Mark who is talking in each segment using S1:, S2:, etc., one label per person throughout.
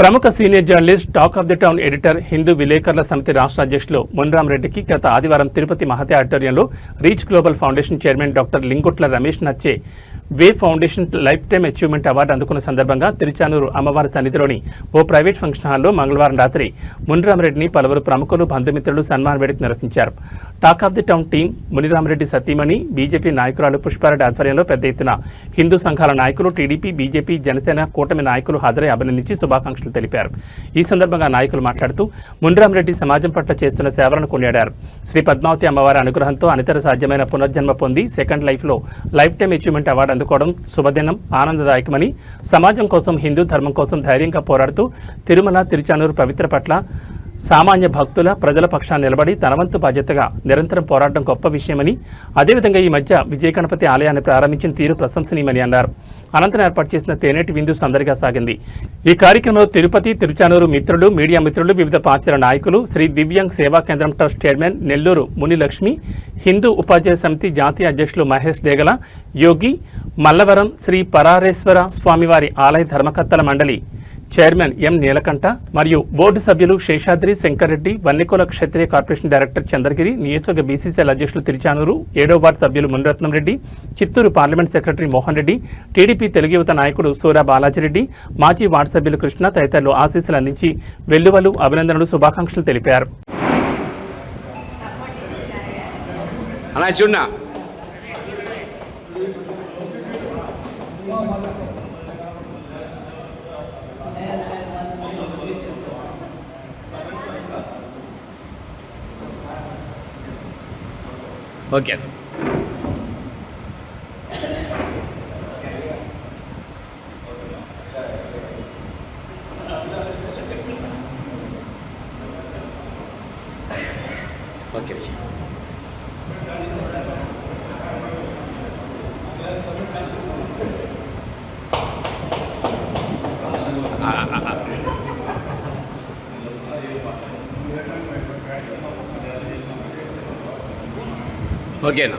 S1: ప్రముఖ senior journalist talk of the town editor Hindu విలేకరుల సమితి రాష్ట్ర అధ్యక్షులు మున్రామ్ రెడ్డికి గత ఆదివారం తిరుపతి మహతే ఆడిటోరియంలో reach global foundation chairman doctor Lingutla Ramesh నచ్చే వే foundation life time achievement award అందుకున్న సందర్భంగా తిరుచానూరు అమ్మవారి సన్నిధిలోని ఓ ప్రైవేట్ ఫంక్షన్ హాల్లో మంగళవారం రాత్రి మునిరామరెడ్డిని పలువురు ప్రముఖులు బంధుమిత్రులు సన్మాన వేడుక నిర్వహించారు. Talk of the town team Muniramareddy సతీమణి బీజేపీ నాయకురాలు పుష్పారెడ్డి ఆధ్వర్యంలో పెద్ద ఎత్తున హిందూ సంఘాల నాయకులు టీడీపీ బీజేపీ జనసేన కూటమి నాయకులు హాజరై అభినందించి శుభాకాంక్షలు తెలిపారు. ఈ సందర్భంగా నాయకులు మాట్లాడుతూ మునిరామరెడ్డి సమాజం పట్ల చేస్తున్న సేవలను కొనియాడారు. శ్రీ పద్మావతి అమ్మవారి అనుగ్రహంతో అనితర సాధ్యమైన పునర్జన్మ పొంది సెకండ్ లైఫ్లో లైఫ్ టైం అచీవ్మెంట్ అవార్డు అందుకోవడం శుభదినం ఆనందదాయకమని సమాజం కోసం హిందూ ధర్మం కోసం ధైర్యంగా పోరాడుతూ తిరుమల తిరుచానూరు పవిత్ర పట్ల సామాన్య భక్తుల ప్రజల పక్షాన్ని నిలబడి తనవంతు బాధ్యతగా నిరంతరం పోరాడడం గొప్ప విషయమని అదేవిధంగా ఈ మధ్య విజయ గణపతి ఆలయాన్ని ప్రారంభించిన తీరు ప్రశంసనీయమని అన్నారు. అనంతరం ఏర్పాటు చేసిన తేనేటి విందు సందడిగా సాగింది. ఈ కార్యక్రమంలో తిరుపతి తిరుచానూరు మిత్రులు మీడియా మిత్రులు వివిధ పార్టీల నాయకులు శ్రీ దివ్యాంగ్ సేవా కేంద్రం ట్రస్ట్ చైర్మన్ నెల్లూరు మునిలక్ష్మి హిందూ ఉపాధ్యాయ సమితి జాతీయ అధ్యక్షులు మహేష్ డేగల యోగి మల్లవరం శ్రీ పరారేశ్వర స్వామివారి ఆలయ ధర్మకర్తల మండలి చైర్మన్ ఎం నీలకంఠ మరియు బోర్డు సభ్యులు శేషాద్రి శంకర్రెడ్డి వన్నికోల క్షత్రియ కార్పొరేషన్ డైరెక్టర్ చంద్రగిరి నియోజకవర్గ బీసీసీఎల్ అధ్యక్షులు తిరుచానూరు ఏడో వార్డు సభ్యులు Muniratnam Reddy Chittoor parliament secretary Mohan Reddy TDP Telugu యువత నాయకుడు సూరా బాలాజీరెడ్డి మాజీ వార్డు సభ్యులు కృష్ణ తదితరులు ఆశీస్సులు అందించి వెల్లువలు అభినందనలు శుభాకాంక్షలు తెలిపారు.
S2: అలా చూడ చూడనా ఓకే ఓకే విజయ్ ஓகேண்ணா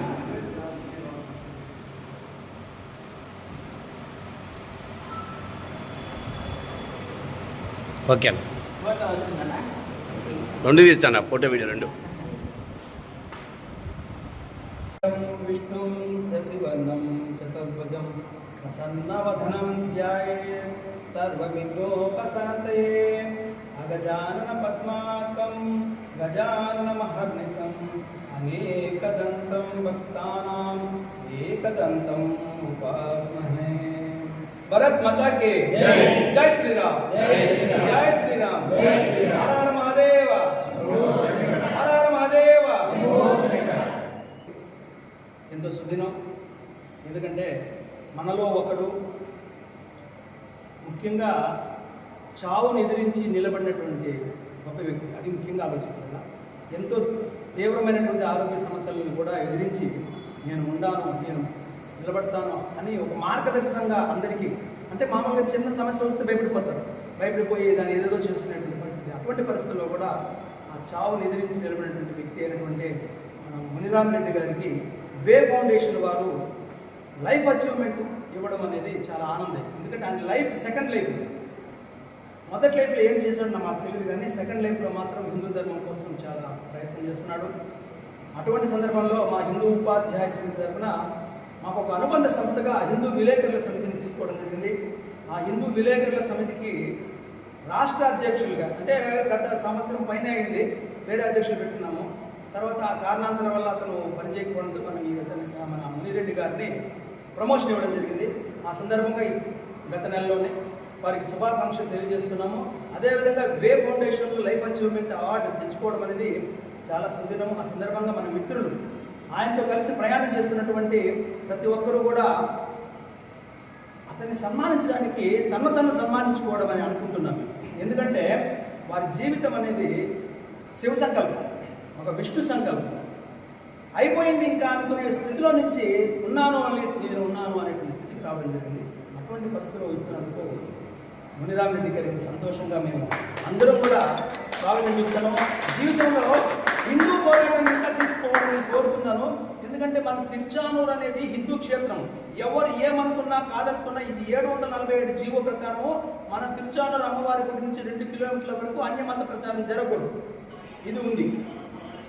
S2: ఓకే అన్న. రెండు తీసాను ఫోటో వీడియో రెండు.
S3: విష్ణుం శశివర్ణం చతుర్భుజం ప్రసన్నవధనం ధ్యాయే సర్వమిందోపశాంతయే భక్తానాం ఏకదంతం ఉపాసమహే భరత్ మాతా కే జై శ్రీరామ్ జై శ్రీరామ్ హర హర మహాదేవ హర హర మహాదేవ ఎంతో సుదినం. ఎందుకంటే మనలో ఒకడు ముఖ్యంగా చావును ఎదిరించి నిలబడినటువంటి గొప్ప వ్యక్తి. అది ముఖ్యంగా ఆలోచించాల? ఎంతో తీవ్రమైనటువంటి ఆరోగ్య సమస్యలను కూడా ఎదిరించి నేను ఉండాను నేను నిలబడతాను అని ఒక మార్గదర్శనంగా అందరికీ అంటే మామూలుగా చిన్న సమస్య వస్తే భయపడిపోతారు. భయపడిపోయి దాన్ని ఏదేదో చేసుకునేటువంటి పరిస్థితి. అటువంటి పరిస్థితుల్లో కూడా ఆ చావును ఎదిరించి నిలబడినటువంటి వ్యక్తి అయినటువంటి మన మునిరామ్ రెడ్డి గారికి వే ఫౌండేషన్ వారు లైఫ్ అచీవ్మెంట్ ఇవ్వడం అనేది చాలా ఆనందం. ఎందుకంటే ఆయన లైఫ్ సెకండ్ లైఫ్ ఇది. మొదటి లైఫ్లో ఏం చేశాడు నాకు మాకు తెలియదు కానీ సెకండ్ లైఫ్లో మాత్రం హిందూ ధర్మం కోసం చాలా ప్రయత్నం చేస్తున్నాడు. అటువంటి సందర్భంలో మా హిందూ ఉపాధ్యాయ సమితి తరఫున మాకు ఒక అనుబంధ సంస్థగా హిందూ విలేకరుల సమితిని తీసుకోవడం జరిగింది. ఆ హిందూ విలేకరుల సమితికి రాష్ట్ర అధ్యక్షులుగా అంటే గత సంవత్సరం పైన అయింది వేరే అధ్యక్షులు పెట్టుకున్నాము. తర్వాత ఆ కారణాంతరం వల్ల అతను పనిచేయకపోవడంతో మనం ఈ విధంగా మన మునిరెడ్డి గారిని ప్రమోషన్ ఇవ్వడం జరిగింది. ఆ సందర్భంగా గత నెలలోనే వారికి శుభాకాంక్షలు తెలియజేస్తున్నాము. అదేవిధంగా వే ఫౌండేషన్లో లైఫ్ అచీవ్మెంట్ అవార్డు తెచ్చుకోవడం అనేది చాలా సుదినం ఆ సందర్భంగా మన మిత్రులు ఆయనతో కలిసి ప్రయాణం చేస్తున్నటువంటి ప్రతి ఒక్కరూ కూడా అతన్ని సన్మానించడానికి తను తను సన్మానించుకోవడం అని అనుకుంటున్నాం ఎందుకంటే వారి జీవితం అనేది శివ సంకల్పం ఒక విష్ణు సంకల్పం. అయిపోయింది ఇంకా అనుకునే స్థితిలో నుంచి ఉన్నాను అని నేను ఉన్నాను అనేటువంటి స్థితికి రావడం జరిగింది. అటువంటి పరిస్థితిలో వచ్చినందుకు మునిరామరెడ్డి గారికి సంతోషంగా మేము అందరూ కూడా స్వాగతం జీవితంలో హిందూ పోరాటం ఇంకా ఎందుకంటే మన తిరుచానూరు అనేది హిందూ క్షేత్రం. ఎవరు ఏమనుకున్నా కాదనుకున్నా ఇది ఏడు వందల నలభై ఏడు జీవో ప్రకారము మన తిరుచానూరు అమ్మవారి గుడి నుంచి రెండు కిలోమీటర్ల వరకు అన్యమత ప్రచారం జరగకూడదు. ఇది ఉంది.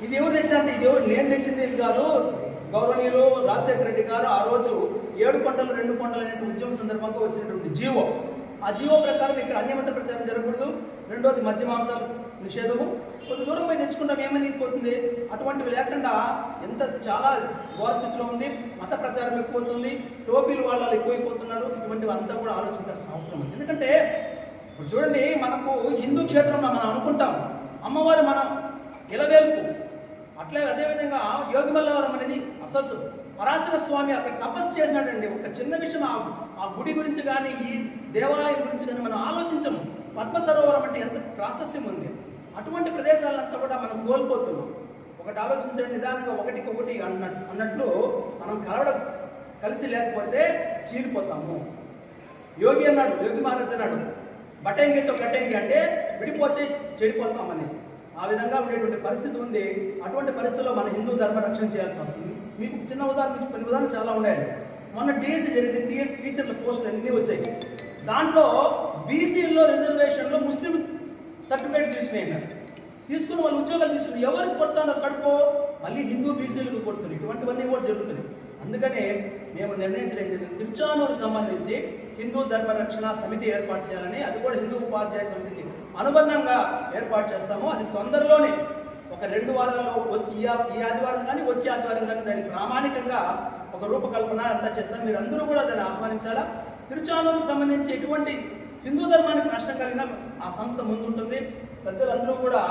S3: ఇది ఎవరు తెచ్చారంటే ఇది ఎవరు నేను తెచ్చింది ఇది కాదు. గౌరవనీయులు రాజశేఖర రెడ్డి గారు ఆ రోజు ఏడు కొండలు రెండు కొండలు అనే ఉద్యమం సందర్భంగా వచ్చినటువంటి జీవో. ఆ జీవో ప్రకారం ఇక్కడ అన్యమత ప్రచారం జరగకూడదు. రెండోది మద్యమాంసాలు. నిషేధము. కొంత దూరం పోయి తెచ్చుకుంటాం ఏమని పోతుంది? అటువంటివి లేకుండా ఎంత చాలా ఘోర స్థితిలో ఉంది మత ప్రచారం ఎక్కువవుతుంది టోపీలు వాళ్ళు ఎక్కువైపోతున్నారు ఇటువంటివి అంతా కూడా ఆలోచించాల్సిన అవసరం ఉంది. ఎందుకంటే ఇప్పుడు చూడండి మనకు హిందూ క్షేత్రంలో మనం అనుకుంటాం అమ్మవారు మనం ఇలవేల్పు అట్లే అదేవిధంగా యోగిమల్లవరం అనేది అసలు పరాశర స్వామి అక్కడ తపస్సు చేసినాడండి ఒక చిన్న విషయం ఆ ఆ గుడి గురించి కానీ ఈ దేవాలయం గురించి కానీ మనం ఆలోచించము. పద్మ సరోవరం అంటే ఎంత ప్రాశస్యం ఉంది. అటువంటి ప్రదేశాలంతా కూడా మనం కోల్పోతున్నాం. ఒకటి ఆలోచించండి నిదానంగా ఒకటికి ఒకటి అన్న అన్నట్లు మనం కలవడం కలిసి లేకపోతే చీలిపోతాము. యోగి అన్నాడు యోగి మహారాజ్ అన్నాడు బటంగితో కట్టంగి అంటే విడిపోతే చెడిపోతాం అనేసి. ఆ విధంగా ఉండేటువంటి పరిస్థితి ఉంది. అటువంటి పరిస్థితుల్లో మన హిందూ ధర్మ రక్షణ చేయాల్సి వస్తుంది. మీకు చిన్న ఉదాహరణ నుంచి కొన్ని ఉదాహరణలు చాలా ఉన్నాయండి. మొన్న టీఎస్సీ జరిగింది. టీఎస్ టీచర్ల పోస్టులు అన్నీ వచ్చాయి. దాంట్లో బీసీల్లో రిజర్వేషన్లో ముస్లిం సర్టిఫికేట్ తీసుకున్నాయి తీసుకుని వాళ్ళు ఉద్యోగాలు తీసుకుని ఎవరికి కొడతాడో కడుపో మళ్ళీ హిందూ బీసీలకు కొడుతుంది ఇటువంటివన్నీ కూడా జరుగుతున్నాయి. అందుకనే మేము నిర్ణయించడం జరిగింది. సంబంధించి హిందూ ధర్మ రక్షణ సమితి ఏర్పాటు చేయాలని అది కూడా హిందూ ఉపాధ్యాయ సమితికి అనుబంధంగా ఏర్పాటు చేస్తాము. అది తొందరలోనే ఒక రెండు వారాల్లో వచ్చి ఈ ఈ ఆదివారం కానీ వచ్చే ఆదివారం కానీ దాని ప్రామాణికంగా ఒక రూపకల్పన అంతా చేస్తాం. మీరు అందరూ కూడా దాన్ని ఆహ్వానించాలా? తిరుచానూరుకు సంబంధించి ఎటువంటి హిందూ ధర్మానికి నష్టం కలిగిన ఆ సంస్థ ముందుంటుంది. పెద్దలందరూ కూడా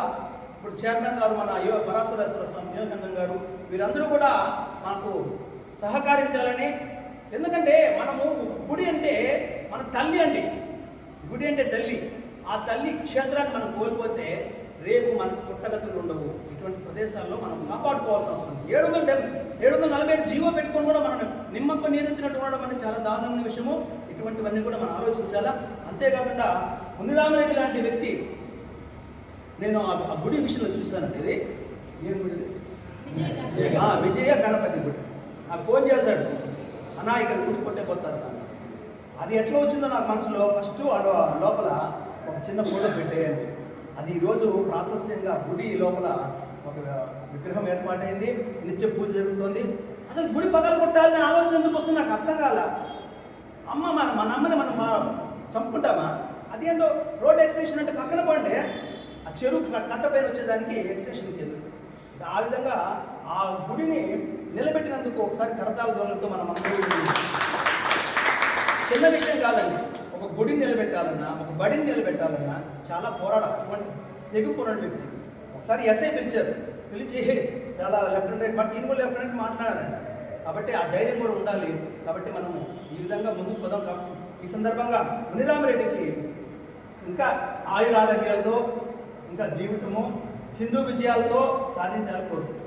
S3: ఇప్పుడు చైర్మన్ గారు మన యువ పరాశరేశ్వర స్వామి నీలకంఠం గారు వీరందరూ కూడా మనకు సహకరించాలని. ఎందుకంటే మనము గుడి అంటే మన తల్లి అండి. గుడి అంటే తల్లి. ఆ తల్లి క్షేత్రాన్ని మనం కోల్పోతే రేపు మనకు పుట్టగతులు ఉండవు. ఇటువంటి ప్రదేశాల్లో మనం కాపాడుకోవాల్సిన అవసరం ఏడు వందల ఏడు వందల నలభై ఏడు జీవో పెట్టుకొని కూడా మనం నిమ్మక్క నీరెత్తినట్టు ఉండడం అనేది చాలా దారుణమైన విషయము. ఇటువంటివన్నీ కూడా మనం ఆలోచించాలా? అంతేకాకుండా మునిరామరెడ్డి లాంటి వ్యక్తి నేను ఆ గుడి విషయంలో చూశాను. ఇది ఏం గుడి విజయ గణపతి గుడి. నాకు ఫోన్ చేశాడు. అన్నా ఇక్కడ గుడి కొట్టేపోతారు నాకు అది ఎట్లా వచ్చిందో నాకు మనసులో ఫస్ట్ లోపల ఒక చిన్న ఫోటో పెట్టేయండి. అది ఈరోజు ప్రాశస్యంగా గుడి లోపల ఒక విగ్రహం ఏర్పాటైంది. నిత్య పూజ జరుగుతోంది. అసలు గుడి పగల కొట్టాలనే ఆలోచన ఎందుకు వస్తుంది? నాకు అర్థం కాల. అమ్మ మన మన అమ్మని మనం మా- చంపుకుంటామా? అదేందో రోడ్ ఎక్స్టెన్షన్ అంటే పక్కన పండే. ఆ చెరువు క- కట్ట పైన వచ్చేదానికి ఎక్స్టెన్షన్ కింద. ఆ విధంగా ఆ గుడిని నిలబెట్టినందుకు ఒకసారి కరతాల ధ్వనులతో మనం అందరూ చిన్న విషయం కాదండి. ఒక గుడిని నిలబెట్టాలన్నా ఒక బడిని నిలబెట్టాలన్నా చాలా పోరాడాలి అటువంటి తెగుపోరాడు వ్యక్తి. ఒకసారి ఎస్ఐ పిలిచారు. పిలిచి చాలా లెఫ్ట్ బట్ ఈయన లెఫ్ట్ మాట్లాడారంట. కాబట్టి ఆ ధైర్యం కూడా ఉండాలి. కాబట్టి మనము ఈ విధంగా ముందుకు పోదాం. కాబట్టి ఈ సందర్భంగా మునిరామరెడ్డికి ఇంకా ఆయురారోగ్యాలతో ఇంకా జీవితము హిందూ విజయాలతో సాధించాలని కోరుకుంటున్నాను